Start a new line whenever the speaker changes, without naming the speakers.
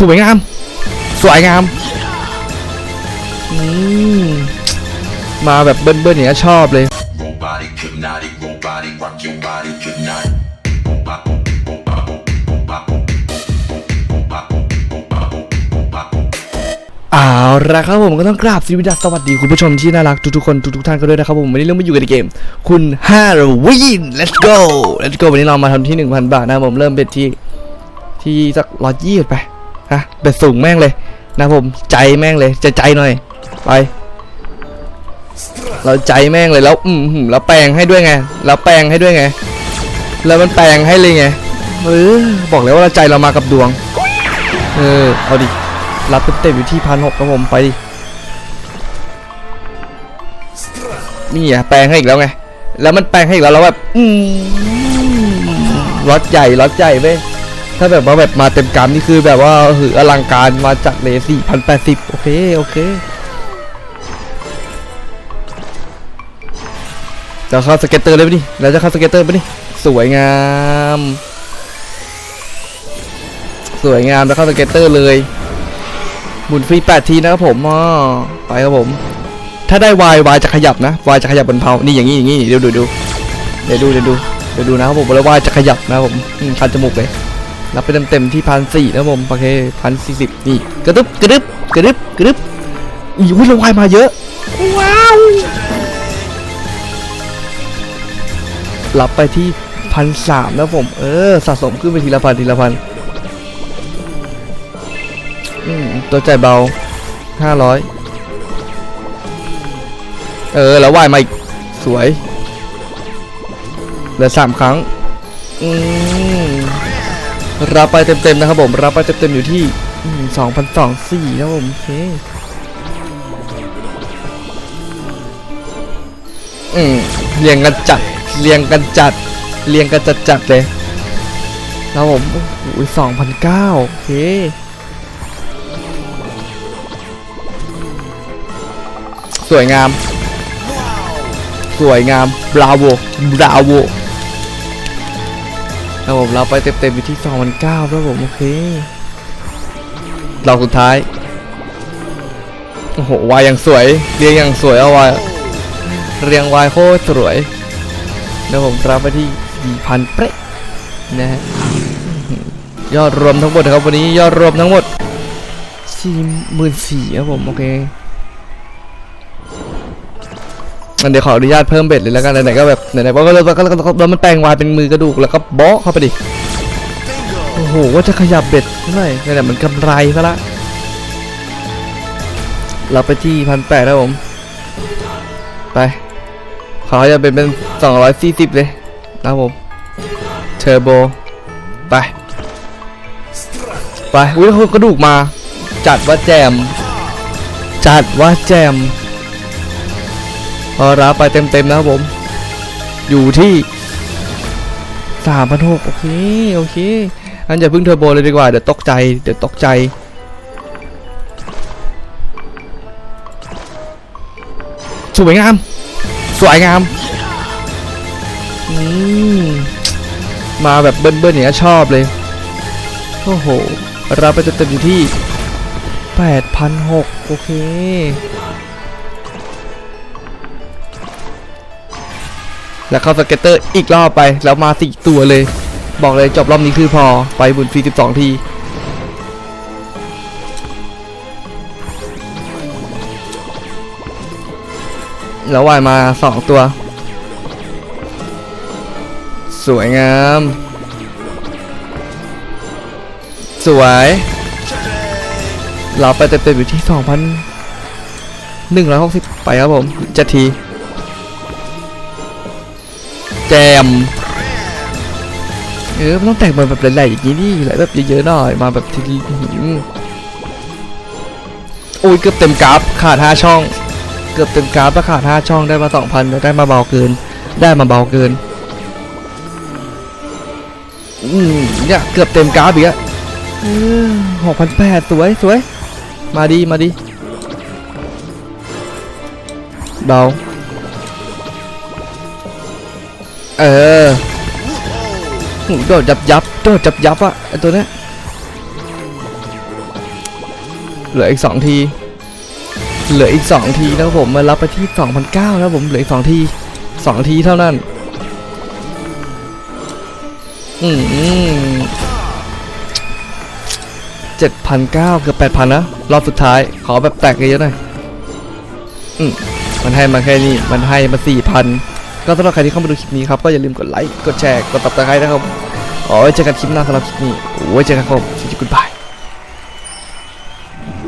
สวยงาม สวยงามมมาแบบเบิ้ลๆอย่างเงี้ชอบเลย
Robotic, hypnotic, robotic, rock your body, hypnotic. Robot, robot, robot, robot, robot, robot.
เอาละครับผมก็ต้องกราบสวัสดีสวัสดีคุณผู้ชมที่น่ารักทุกๆคนทุกๆท่านก็ด้วยนะครับผมวันนี้เรามาอยู่กันในเกม คุณห้าวิน let's go let's go วันนี้เรามาทำที่ 1,000 บาทนะผมเริ่มเป็นที่ ที่สักร้อยยี่ไปฮะเป็นสูงแม่งเลยนะผมใจแม่งเลยใจใจหน่อยไป เราใจแม่งเลยแล้วอืมแล้วแปลงให้ด้วยไงแล้วแปลงให้ด้วยไง แล้วมันแปลงให้เลยไงเออบอกเลยว่าเราใจเรามากับดวง เออเอาดิรับเต็มๆอยู่ที่พันหกครับผมไปดินี่อะแปลงให้อีกแล้วไง แล้วมันแปลงให้อีกแล้วแล้วแบบอืมรถใหญ่รถใหญ่เว้ย ถ้าแบบว่าแบบมาเต็มกรมนี่คือแบบว่าหืออลังการมาจากเลสี่พันแปดสิบโอเคโอเคจะเข้าสเก็ตเตอร์เลยปะนี่แล้วจะเข้าสเก็ตเตอร์ปะนี่สวยงาม สวยงามแล้วเข้าสเก็ตเตอร์เลยหมุนฟรี8ทีนะครับผมอ๋อไปครับผม ถ้าได้ Y Y จะขยับนะ Y จะขยับบนเพานี่อย่างนี้อย่างนี้เดี๋ยวดูดูเดี๋ยวดูเดี๋ยวดูเดี๋ยวดูนะครับผมแล้ว Y จะขยับนะครับผมอืมคันจมูกเลย รับไปเต็มเต็มๆที่พันสี่นะครับผมโอเคพันสี่สิบนี่กระดึบกระดึบกระดึบกระดึบอุ้ยแล้ว Y มาเยอะ ว้าว รับไปที่พันสามนะครับผม เออ สะสมขึ้นไปทีละพันทีละพันอืมตัวใจเบาห้าร้อยเออ แล้วว่ายมาอีก สวย เหลือสามครั้ง อืม รับไปเต็มๆนะครับผมรับไปเต็มๆอยู่ที่สองพันสองสี่นะครับผมโอเคอืมเรียงกันจัดเรียงกันจัดเรียงกันจัดจัดเลยครับผมโอ้โหสองพันเก้าโอเคสวยงาม สวยงามบราโวบราโว ครับผมเราไปเต็มๆอยู่ที่2009ครับผมโอเคเราสุดท้าย โอ้โหวายอยังสวย เรียงอยังสวยเอาวายเรียงวายโคตรสวยแล้วผมรับไปที่4,000เป๊ะนะฮะยอดรวมทั้งหมดครับวันนี้ยอดรวมทั้งหมด44,000ครับผมโอเค งั้นเดี๋ยวขออนุญาตเพิ่มเบ็ดเลยแล้วกันไหนๆก็แบบไหนๆก็แล้วก็แล้วมันแปลงวายเป็นมือกระดูกแล้วก็เบาะเข้าไปดิโอ้โหว่าจะขยับเบ็ดเท่าไหร่นี่นแหละเหมือนกำไรซะละเราไปที่พันแปดแล้วผมไปขอจะเป็นเป็นสองร้อยสี่สิบเลยนะผมเทอร์โบไปไปอุ้ยกระดูกมา จัดว่าแจม จัดว่าแจม พอรับไปเต็มๆนะครับผม อยู่ที่สามพันหกโอเค โอเคอันอย่าพิ่งเทอร์โบเลยดีกว่า เดี๋ยวตกใจ เดี๋ยวตกใจ สวยงาม สวยงาม อืม มาแบบเบิ้ลๆอย่างเงี้ยชอบเลย โอ้โหรับไปเต็มๆอยู่ที่แปดพันหกโอเค แล้วเข้าสเก็ตเตอร์อีกรอบไปแล้วมาสี่ตัวเลย บอกเลยจบรอบนี้คือพอไปบุญฟรี12ทีแล้ววายมา2ตัว สวยงาม สวย เราไปเต็มๆอยู่ที่ 2,160 ไปครับผมจะที แจม เออมันต้องแต่งมาแบบหลายๆอย่างนี้นี่หลายแบบเยอะๆหน่อยมาแบบทีอืมโอ้ยเกือบเต็มกราฟขาดห้าช่อง เกือบเต็มกราฟแล้วขาดห้าช่องได้มาสองพันได้มาเบาเกิน ได้มาเบาเกินอืมเนี่ยเกือบเต็มกราฟอีกอะหกพันแปดสวยสวยมาดีมาดีเบา เออหูโดดยับยับโดดยับยับอะไอตัวเนี้ยเหลืออีกสองที เหลืออีกสองทีนะครับผมมารับไปที่สองพันเก้านะครับผมเหลืออีกสองทีสองทีเท่านั้น อืมเจ็ดพันเก้าเกือบแปดพันนะ รอบสุดท้าย ขอแบบแตกเยอะหน่อย อืมมันให้มาแค่นี้ มันให้มาสี่พัน ก็สำหรับใครที่เข้ามาดูคลิปนี้ครับก็อย่าลืมกดไลค์ กดแชร์ กดติดตามนนะครับ อ๋อไว้เจอกันคลิปหน้าสำหรับคลิปนี้โอ้เจอกันครับสวัสดีคุณบาย